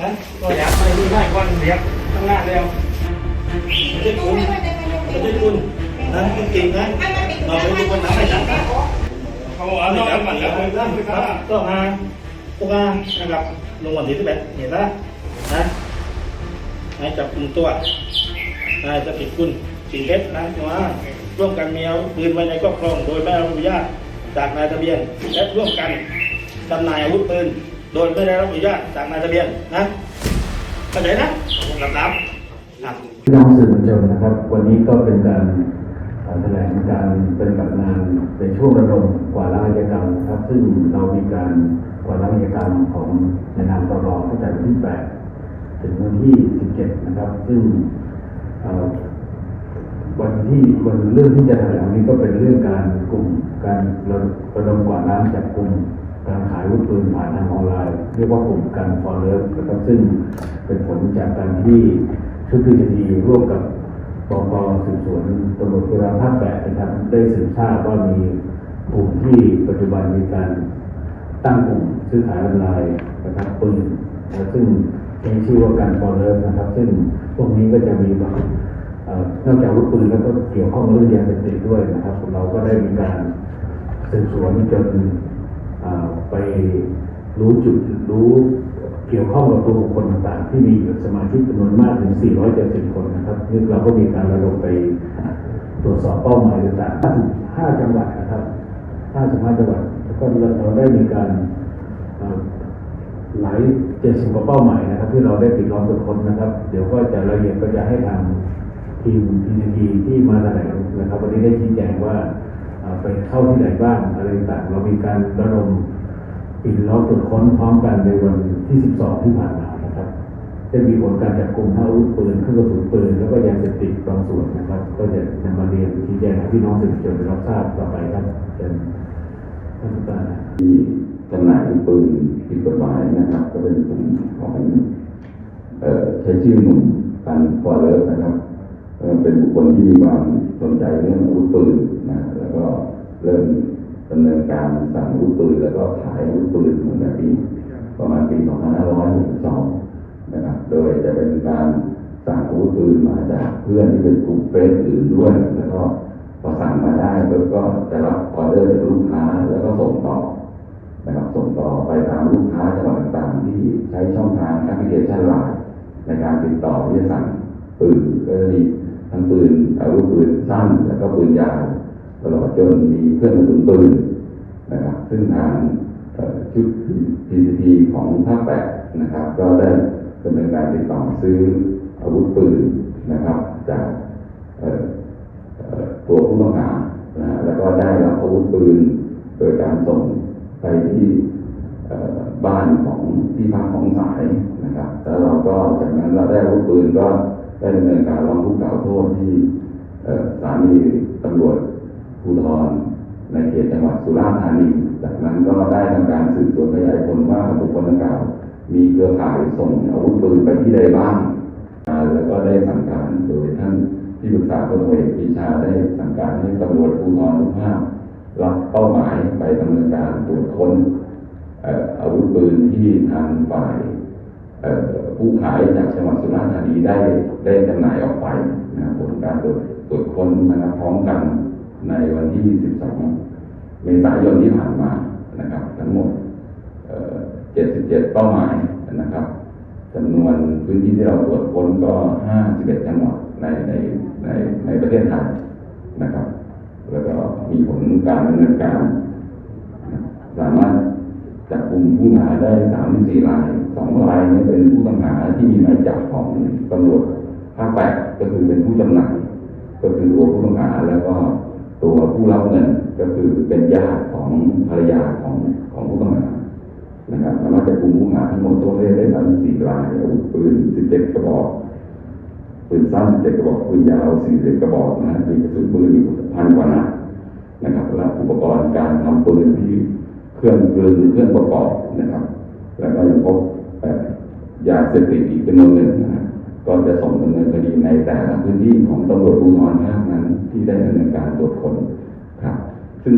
นะก็อยาไปดูได้ก่อนเดี๋ยวข้างหน้าเร็วประเคุณประเคุณนะคุงนะเราดูคนหนังไจังนะเขาอาเรื่องมันแล้วครับก็มาพวกมานะครับลงวันที่สิบแปดเห็นไหมนะนายจับกลุ่มตัวนายจะผิดคุณสินเท็จนะว่าร่วมกันมีอาวุธปืนไว้ในครอบครองโดยไม่อนุญาตจากนายทะเบียนและร่วมกัน จำหน่ายอาวุธปืน โดยไม่ได้รับอนุญาตจากนายทะเบียนนะเข้าใจนะหลับรับครับพี่น้องสื่อมวลชนนะครับ วันนี้ก็เป็นการเอ่อแถลงการปฏิบัติงานในช่วงระดมกวาดล้างอาชญากรรมนะครับ ซึ่งเรามีการกวาดล้างอาชญากรรมของในนามตรตั้งแต่วันที่ 8 ถึงวันที่ 17 นะครับ ซึ่งเอ่อวันที่วันเรื่องที่จะแถลงวันนี้ก็เป็นเรื่องการกลุ่มการระระดมกวาดล้างจับกลุ่ม การขายวุธปืนผ่านทางออนไลน์ เรียกว่ากลุ่มกันฟอร์เลิฟนะครับซึ่งเป็นผลจากการที่ชุดพิจารณร่วมกับปปสืบสวนตำรวจภูธรภาคแปดนะครับได้สืบทราบว่ามีกลุ่มที่ปัจจุบันมีการตั้งกลุ่มซื้อขายออนไลน์นะครับปืนนะซึ่งใช้ชื่อว่ากันฟอร์เลิฟนะครับซึ่งพวกนี้ก็จะมีบางเอ่อนอกจากวุธปืนแล้วก็เกี่ยวข้องเรื่องยาเสพติดด้วยนะครับ เราก็ได้มีการสืบสวนจน ไปรู้จุดรู้เกี่ยวข้องกับตัวบุคคลต่างๆ ที่มีสมาชิกจำนวนมากถึง 470 คนนะครับนี่เราก็มีการระดมไปตรวจสอบเป้าหมายต่างๆ 5 จังหวัดนะครับ 55 จังหวัด แล้วก็เราได้มีการเอ่อหลายเจ็ดสิบกว่าเป้าหมายนะครับ ที่เราได้ปิดล้อมตรวจค้นนะครับ เดี๋ยวก็จะรายละเอียดก็จะให้ทางทีม PCT ที่มาแถลงนะครับ วันนี้ได้ชี้แจงว่า ไปเข้าที่ไหนบ้างอะไรต่างเรามีการระดมปิดล้อมตรวจค้นพร้อมกันในวันที่ 12 ที่ผ่านมานะครับจะมีผลการจับกลุ่มทั้งอาวุธปืนเครื่องกระสุนปืนแล้วก็ยาเสพติดบางส่วนนะครับ ก็จะนำมาเรียนชี้แจงให้พี่น้องสื่อมวลชนรับทราบต่อไปครับเชิญท่านผู้การนที่จำหน่ายปืนผิดกฎหมายนะครับ ก็เป็นกลุ่มของเอ่อใช้ชื่อหนุ่มกันฟอร์เลิฟนะครับเป็นบุคคลที่มีความ สนใจเรื่องอาวุธปืนนะแล้วก็เริ่มดำเนินการสั่งอาวุธปืนแล้วก็ขายอาวุธปืนตั้งแต่ปีประมาณปี2562นะครับ โดยจะเป็นการสั่งอาวุธปืนมาจากเพื่อนที่เป็นกลุ่มเฟซอื่นด้วย แล้วก็พอสั่งมาได้แล้วก็จะรับออเดอร์จากลูกค้าแล้วก็ส่งต่อนะครับส่งต่อไปตามลูกค้าจังหวัดต่างๆ ที่ใช้ช่องทางแอปพลิเคชันไลน์ในการติดต่อที่จะสั่งปืนก็จะมี ทั้งปืนอาวุธปืนสั้นแล้วก็ปืนยาวตลอดจนมีเครื่องกระสุนปืนนะครับ ซึ่งทางชุด PCT ของภาคแปดนะครับ ก็ได้ดำเนินการติดต่อซื้ออาวุธปืนนะครับ จากตัวผู้ต้องหานะแล้วก็ได้รับอาวุธปืน โดยการส่งไปที่บ้านของที่พักของสายนะครับ แล้วเราก็จากนั้นเราได้อาวุธปืนก็ ได้ดำเนินการร้องทุกข์กล่าวโทษที่สถานีตำรวจภูธรในเขตจังหวัดสุราษฎร์ธานี จากนั้นก็ได้ทำการสืบสวนขยายผลว่าบุคคลดังกล่าวมีเครือข่ายส่งอาวุธปืนไปที่ใดบ้าง แล้วก็ได้สั่งการโดยท่านที่ปรึกษาพลตำรวจเอกปีชาได้สั่งการให้ตำรวจภูธรทุกภาครับเป้าหมายไปดำเนินการตรวจค้นอาวุธปืนที่ทางฝ่าย ผู้ขายจากจังหวัดสุราษฎร์ธานีได้ได้จำหน่ายออกไปนะครับผลการตรวจตรวจค้นนะครับพร้อมกันในวันที่ 12 เมษายนที่ผ่านมานะครับ ทั้งหมด 77 เป้าหมายนะครับจำนวนพื้นที่ที่เราตรวจค้นก็ 51 จังหวัดในในในในประเทศไทยนะครับ แล้วก็มีผลการดำเนินการ สามารถจับกลุ่ม ผู้ต้องหาได้34ราย2รายนี้เป็นผู้ต้องหาที่มีหมายจับของตำรวจภาคแปดก็คือเป็นผู้จำหน่ายก็คือตัวผู้ต้องหาแล้วก็ตัวผู้รับเงินก็คือเป็นญาติของภรรยาของของผู้ต้องหานะครับสามารถจับกลุ่มผู้หาทั้งหมดตัวเลขได้34รายอาวุธปืน17กระบอกปืนสั้น17กระบอกปืนยาว40กระบอกนะฮะมีกระสุนปืนอีกพันกว่านัดนะครับและอุปกรณ์การทำปืนที่ เครื่องกลึงเครื่องประกอบนะครับ แล้วก็ยังพบยาเสพติดอีกจำนวนหนึ่งนะก็จะส่งดำเนินคดีในแต่ละพื้นที่ของตำรวจภูธรภาคนั้นที่ได้ดำเนินการตรวจค้นครับ ซึ่ง